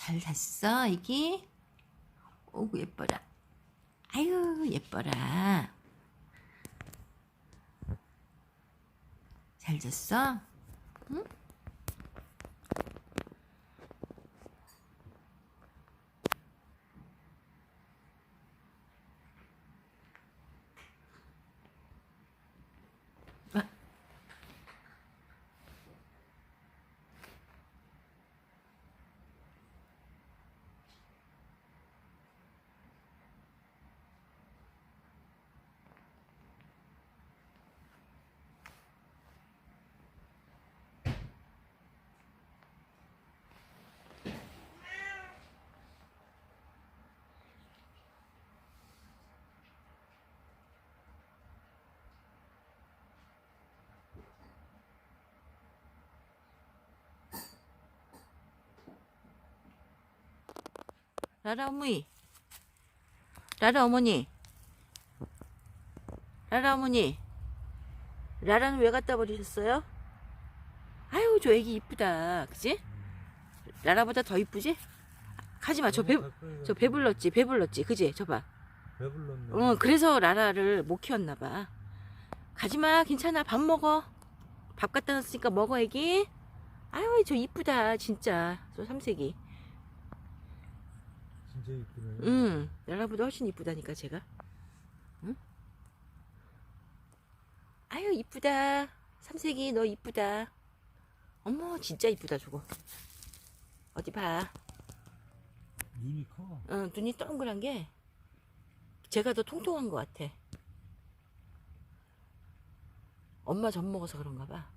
잘 잤어, 애기? 오구, 예뻐라. 아유, 예뻐라. 잘 잤어? 응? 라라 어머니. 라라 어머니. 라라 어머니. 라라는 왜 갖다 버리셨어요? 아유, 저 애기 이쁘다. 그지? 라라보다 더 이쁘지? 가지마. 저 배, 저 배불렀지. 배불렀지. 그지? 저 봐. 배불렀네. 어, 그래서 라라를 못 키웠나봐. 가지마. 괜찮아. 밥 먹어. 밥 갖다 놨으니까 먹어, 애기. 아유, 저 이쁘다. 진짜. 저 삼색이. 진짜 이쁘네. 응, 라라보다 훨씬 이쁘다니까 제가. 응? 아유 이쁘다. 삼색이 너 이쁘다. 어머 진짜 이쁘다 저거. 어디 봐. 눈이 커. 어, 눈이 동그란 게 제가 더 통통한 것 같아. 엄마 젖 먹어서 그런가 봐.